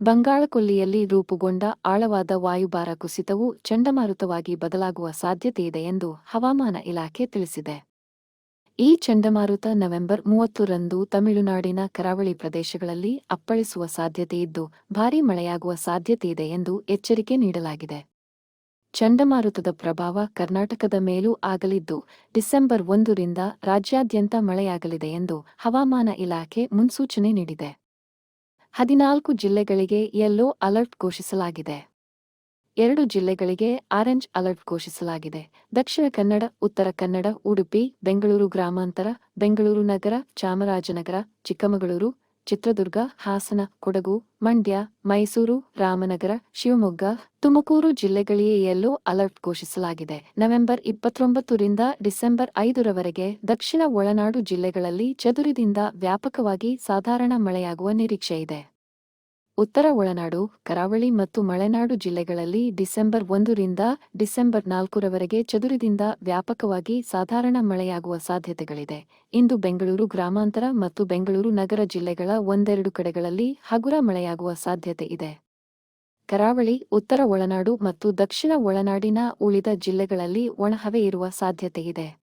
ಬಂಗಾಳಕೊಲ್ಲಿಯಲ್ಲಿ ರೂಪುಗೊಂಡ ಆಳವಾದ ವಾಯುಭಾರ ಕುಸಿತವು ಚಂಡಮಾರುತವಾಗಿ ಬದಲಾಗುವ ಸಾಧ್ಯತೆಯಿದೆ ಎಂದು ಹವಾಮಾನ ಇಲಾಖೆ ತಿಳಿಸಿದೆ. ಈ ಚಂಡಮಾರುತ ನವೆಂಬರ್ ಮೂವತ್ತರಂದು ತಮಿಳುನಾಡಿನ ಕರಾವಳಿ ಪ್ರದೇಶಗಳಲ್ಲಿ ಅಪ್ಪಳಿಸುವ ಸಾಧ್ಯತೆಯಿದ್ದು, ಭಾರೀ ಮಳೆಯಾಗುವ ಸಾಧ್ಯತೆಯಿದೆ ಎಂದು ಎಚ್ಚರಿಕೆ ನೀಡಲಾಗಿದೆ. ಚಂಡಮಾರುತದ ಪ್ರಭಾವ ಕರ್ನಾಟಕದ ಮೇಲೂ ಆಗಲಿದ್ದು, ಡಿಸೆಂಬರ್ ಒಂದರಿಂದ ರಾಜ್ಯಾದ್ಯಂತ ಮಳೆಯಾಗಲಿದೆ ಎಂದು ಹವಾಮಾನ ಇಲಾಖೆ ಮುನ್ಸೂಚನೆ ನೀಡಿದೆ. ಹದಿನಾಲ್ಕು ಜಿಲ್ಲೆಗಳಿಗೆ ಯೆಲ್ಲೋ ಅಲರ್ಟ್ ಘೋಷಿಸಲಾಗಿದೆ. ಎರಡು ಜಿಲ್ಲೆಗಳಿಗೆ ಆರೆಂಜ್ ಅಲರ್ಟ್ ಘೋಷಿಸಲಾಗಿದೆ. ದಕ್ಷಿಣ ಕನ್ನಡ, ಉತ್ತರ ಕನ್ನಡ, ಉಡುಪಿ, ಬೆಂಗಳೂರು ಗ್ರಾಮಾಂತರ, ಬೆಂಗಳೂರು ನಗರ, ಚಾಮರಾಜನಗರ, ಚಿಕ್ಕಮಗಳೂರು ಚಿತ್ರದುರ್ಗ, ಹಾಸನ, ಕೊಡಗು, ಮಂಡ್ಯ, ಮೈಸೂರು, ರಾಮನಗರ, ಶಿವಮೊಗ್ಗ, ತುಮಕೂರು ಜಿಲ್ಲೆಗಳಿಗೆ ಯೆಲ್ಲೋ ಅಲರ್ಟ್ ಘೋಷಿಸಲಾಗಿದೆ. ನವೆಂಬರ್ ಇಪ್ಪತ್ತೊಂಬತ್ತರಿಂದ ಡಿಸೆಂಬರ್ ಐದರವರೆಗೆ ದಕ್ಷಿಣ ಒಳನಾಡು ಜಿಲ್ಲೆಗಳಲ್ಲಿ ಚದುರಿದಿಂದ ವ್ಯಾಪಕವಾಗಿ ಸಾಧಾರಣ ಮಳೆಯಾಗುವ ನಿರೀಕ್ಷೆಯಿದೆ. ಉತ್ತರ ಒಳನಾಡು, ಕರಾವಳಿ ಮತ್ತು ಮಲೆನಾಡು ಜಿಲ್ಲೆಗಳಲ್ಲಿ ಡಿಸೆಂಬರ್ ಒಂದರಿಂದ ಡಿಸೆಂಬರ್ ನಾಲ್ಕರವರೆಗೆ ಚದುರಿದಿಂದ ವ್ಯಾಪಕವಾಗಿ ಸಾಧಾರಣ ಮಳೆಯಾಗುವ ಸಾಧ್ಯತೆಗಳಿದೆ. ಇಂದು ಬೆಂಗಳೂರು ಗ್ರಾಮಾಂತರ ಮತ್ತು ಬೆಂಗಳೂರು ನಗರ ಜಿಲ್ಲೆಗಳ ಒಂದೆರಡು ಕಡೆಗಳಲ್ಲಿ ಹಗುರ ಮಳೆಯಾಗುವ ಸಾಧ್ಯತೆ ಇದೆ. ಕರಾವಳಿ, ಉತ್ತರ ಒಳನಾಡು ಮತ್ತು ದಕ್ಷಿಣ ಒಳನಾಡಿನ ಉಳಿದ ಜಿಲ್ಲೆಗಳಲ್ಲಿ ಒಣಹವೆ ಇರುವ ಸಾಧ್ಯತೆಯಿದೆ